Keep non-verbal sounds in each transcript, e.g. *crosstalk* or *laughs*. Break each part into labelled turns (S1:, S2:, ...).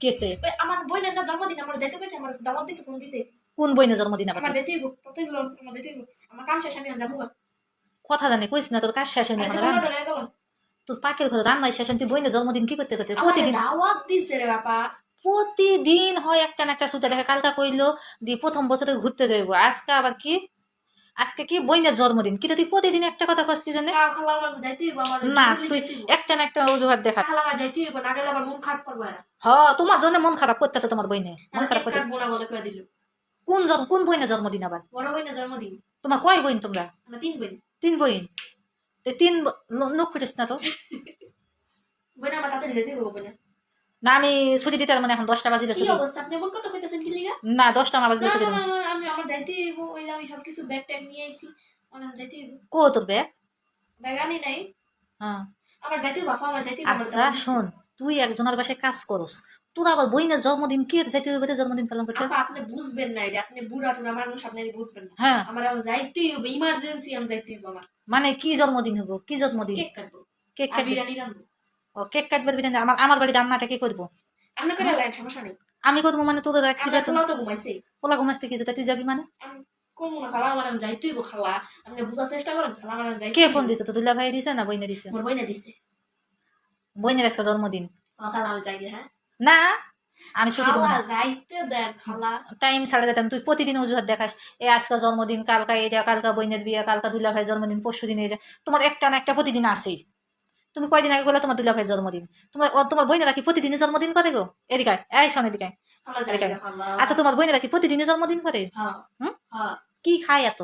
S1: কেসে
S2: আমার বোনের না জন্মদিন আমার যাইতে কইছে আমার দাওয়াত দিছে কোন দিছে।
S1: কোন বইনে জন্মদিন আবার
S2: আমার? যাইতে হইব ততই আমার যাইতে হইব। আমার কাম শেষ আমি যাব
S1: কথা জানি কইস না তোর কাজ শেষ হয়নি
S2: আচ্ছা
S1: রান্না- তোর পাকের ঘরে রান্নাই শেষ তুই বইনে জন্মদিন কি করতে করতে? প্রতিদিন
S2: দাওয়াত দিছে রে বাবা
S1: প্রতিদিন হয় একটা না একটা সুতা দেখে কালকা কইলো দিয়ে প্রথম বছরে ঘুরতে যাইবো। আজকে আবার কি? আজকে কি বইনের জন্মদিন? কিন্তু তুই প্রতিদিন একটা কথা কস কি জন্য? না তুই একটা না একটা অজুহাত দেখা।
S2: না
S1: হ তোমার জন্য মন খারাপ করতেছে তোমার বইনে। মন খারাপ করতেছে।
S2: না
S1: কোন জন- কোন বইনের জন্মদিন আবার?
S2: বড় বোনের জন্মদিন।
S1: তোমার কয় বইন তোমরা?
S2: তিন বোন
S1: তিন বইন? তো তিন লোক করিস না তো?
S2: বোন আমার তাড়াতাড়ি যেতে হইব বোন
S1: না আমি ছুটি দিতে মানে এখন দশটা বাজিলে ছুটি।
S2: অবস্থা? আপনি এমন কথা কইতেছেন কি লিগা?
S1: না দশটা না বাজলে ছুটি
S2: আমি আমার যাইতে ওই আমি সবকিছু ব্যাগ ট্যাগ নিয়ে আইছি আমার যাইতে
S1: কো তোর ব্যাগ
S2: ব্যাগ আনি নাই।
S1: হ্যাঁ।
S2: আমার যাইতে আমার যাইতে
S1: আচ্ছা শোন তুই একজনের বাসায় কাজ করস। তোর আবার বইনের জন্মদিন কে যাইতে হবে জন্মদিন পালন করতে?
S2: আপা আপনি বুঝবেন না এটা। আপনি বুড়া টুড়া মানুষ আপনি বুঝবেন না।
S1: হ্যাঁ।
S2: আমার আমার যাইতেই হবে ইমার্জেন্সি আমি আমার।
S1: মানে কি জন্মদিন হব কি জন্মদিন?
S2: কেক কাটবো।
S1: কেক কাটবি?
S2: বিরিয়ানি রান্নবো।
S1: ও কেক কাটবার বিধান আমার আমার বাড়ি রান্নাটা কে করব?
S2: আপনি করে রাখেন সমস্যা নেই।
S1: আমি করব মানে তোদের
S2: তো ঘুমাইছে।
S1: পোলা তুই যাবি মানে? কে ফোন দিছে? তো দুলা ভাই দিছে না বইনে দিছে?
S2: বইনা দিছে।
S1: আজকে জন্মদিন।
S2: হ্যাঁ?
S1: না আমি ছুটি দেবো টাইম ছাড়া দিতাম তুই প্রতিদিন অজুহাত দেখাস এ আজকে জন্মদিন কালকা এটা কালকা বইনের বিয়ে কালকা দুলা ভাইয়ের জন্মদিন পরশু দিন এটা। তোমার একটা না একটা প্রতিদিন আসেই তুমি কয়দিন আগে বলে তোমার দুলা জন্মদিন। তোমার তোমার বইনেরা কি প্রতিদিনই জন্মদিন করে গো? এদিকে এই এটাই।
S2: খালা
S1: আচ্ছা তোমার বইনেরা কি প্রতিদিনই জন্মদিন করে?
S2: হ্যাঁ
S1: হুম?
S2: হ্যাঁ
S1: কি খায় এত?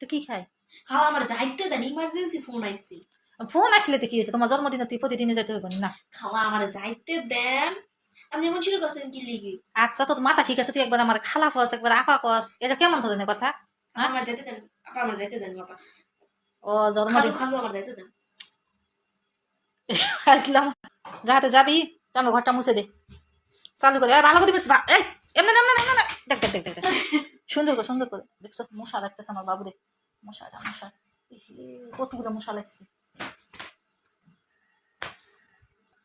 S1: তো কি খায়?
S2: খালা আমার যাইতে দেন ইমার্জেন্সি ফোন আইছে।
S1: ফোন আসলে তো কি হয়েছে? তোমার জন্মদিনে তুই প্রতিদিনে যেতে হবে না?
S2: খালা আমার যাইতে দেন। আপনি এমন শুরু করছেন কি লিগি?
S1: আচ্ছা তোর মাথা ঠিক আছে তুই একবার আমার খালা কস একবার আপা কস। এটা কেমন ধরনের কথা? হ্যাঁ?
S2: আমার দেন আপা আমার যাইতে দেন বাবা
S1: ও জন্মদিন
S2: খালু আমার যাইতে দেন। *laughs*
S1: আসলাম। যাহাতে যাবি তো আমার ঘরটা মুছে দে। চালু করে ভালো করে মুছে এই এমনি এমনি এমনি। দেখ দেখ দেখ দেখ দেখ। সুন্দর করে সুন্দর করে। দেখছ মশা লাগতেছে আমার বাবু রে মশাটা মশা। ইহে, কতগুলো মশা লাগছে।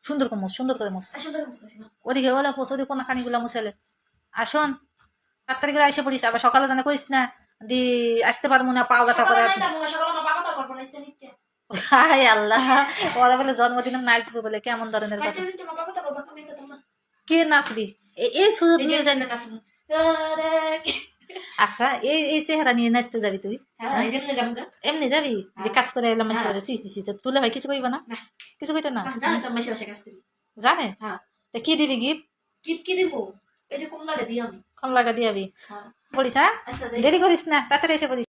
S1: সুন্দর করে মুছ সুন্দর করে
S2: তো
S1: ওদিকে ওলা পোষ ওদিকে কোনা খানিগুলো মুছেলে আসুন তাড়াতাড়ি করে এসে পড়িস আবার সকালে জানা কইস না দি আসতে পারব না পাও ব্যথা করে হায় আল্লাহ। ওরা বলে জন্মদিনে নাচবো বলে কেমন ধরনের কথা? কে নাচবি? এই সুযোগ নিয়ে
S2: যে
S1: জানি আচ্ছা এই এই চেহারা নিয়ে নাচতে যাবি তুই?
S2: হ্যাঁ।
S1: এমনি যাবি? যে
S2: হ্যাঁ।
S1: কাজ করে এলাম মানুষ
S2: হ্যাঁ।
S1: সি সি সি তুলে ভাই কিছু কইবা না। কিছু কইতো না?
S2: জানে হ্যাঁ।
S1: তা কি দিবি গিফট
S2: কি কি দিব? এই যে কমলাটা দিই আমি।
S1: কম লাগা দিয়াবি।
S2: হ্যাঁ।
S1: পড়িস হ্যাঁ?
S2: আচ্ছা
S1: দেরি করিস না তাড়াতাড়ি এসে পড়িস